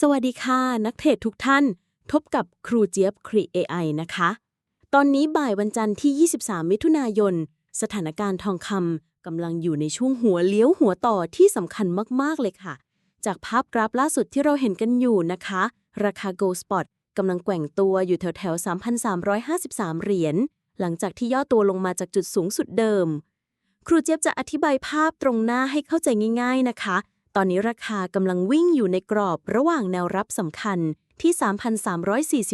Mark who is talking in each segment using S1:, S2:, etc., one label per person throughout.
S1: สวัสดีค่ะ นักเทรดทุกท่าน ทบกับครูเจี๊ยบครี AI นะคะ ตอนนี้บ่ายวันจันทร์ที่ 23 มิถุนายน สถานการณ์ทองคำกำลังอยู่ในช่วงหัวเลี้ยวหัวต่อที่สำคัญมาก ๆ เลยค่ะ จากภาพกราฟล่าสุดที่เราเห็นกันอยู่นะคะ ราคา Gold Spot กำลังแกว่งตัวอยู่แถวๆ3,353 เหรียญหลังจากที่ย่อตัวลงมาจากจุดสูงสุดเดิม ครูเจี๊ยบจะอธิบายภาพตรงหน้าให้เข้าใจง่าย ๆนะคะ ตอนนี้ราคากำลังวิ่งอยู่ในกรอบระหว่างแนวรับสำคัญที่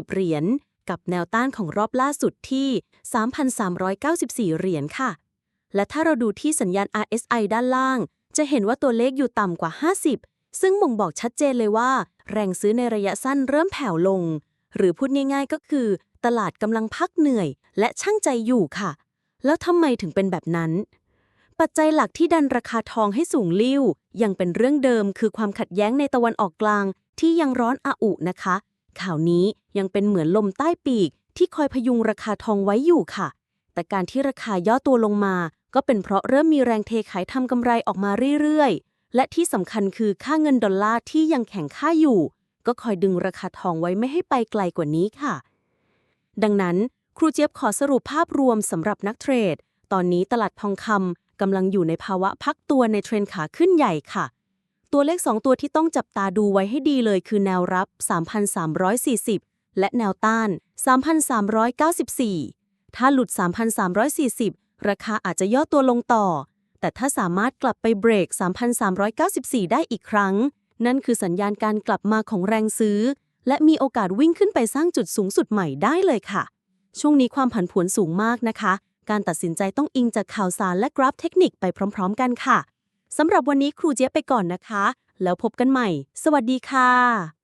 S1: 3,340 เหรียญ กับแนวต้านของรอบล่าสุดที่ 3,394 เหรียญค่ะ และถ้าเราดูที่สัญญาณ RSI ด้านล่าง จะเห็นว่าตัวเลขอยู่ต่ำกว่า 50 ซึ่งบ่งบอกชัดเจนเลยว่า แรงซื้อในระยะสั้นเริ่มแผ่วลง หรือพูดง่ายๆก็คือ ตลาดกำลังพักเหนื่อย และช่างใจอยู่ค่ะ แล้วทำไมถึงเป็นแบบนั้น ปัจจัยหลักที่ดันราคาทองให้สูงลิ่ว ยังเป็นเรื่องเดิมคือความขัดแย้งในตะวันออกกลาง ที่ยังร้อนอาอุนะคะ ข่าวนี้ยังเป็นเหมือนลมใต้ปีก ที่คอยพยุงราคาทองไว้อยู่ค่ะ แต่การที่ราคาย่อตัวลงมา ก็เป็นเพราะเริ่มมีแรงเทขายทำกำไรออกมาเรื่อยๆ และที่สำคัญคือค่าเงินดอลลาร์ที่ยังแข็งค่าอยู่ ก็คอยดึงราคาทองไว้ไม่ให้ไปไกลกว่านี้ค่ะ ดังนั้นครูเจี๊ยบขอสรุปภาพรวมสำหรับนักเทรด ตอนนี้ตลาดทองคำ กำลังอยู่ในภาวะพักตัวในเทรนขาขึ้นใหญ่ค่ะ ตัวเลข 2 ตัวที่ต้องจับตาดูไว้ให้ดีเลยคือแนวรับ 3,340 และแนวต้าน 3,394 ถ้าหลุด 3,340 ราคาอาจจะย่อตัวลงต่อ แต่ถ้าสามารถกลับไปเบรก 3,394 ได้อีกครั้ง นั่นคือสัญญาณการกลับมาของแรงซื้อ และมีโอกาสวิ่งขึ้นไปสร้างจุดสูงสุดใหม่ได้เลยค่ะ ช่วงนี้ความผันผวนสูงมากนะคะ การตัดสินใจต้องอิงจากข่าวสารและกราฟเทคนิคไปพร้อม ๆ กันค่ะสำหรับวันนี้ครูเจี๊ยบไปก่อนนะคะ แล้วพบกันใหม่ สวัสดีค่ะ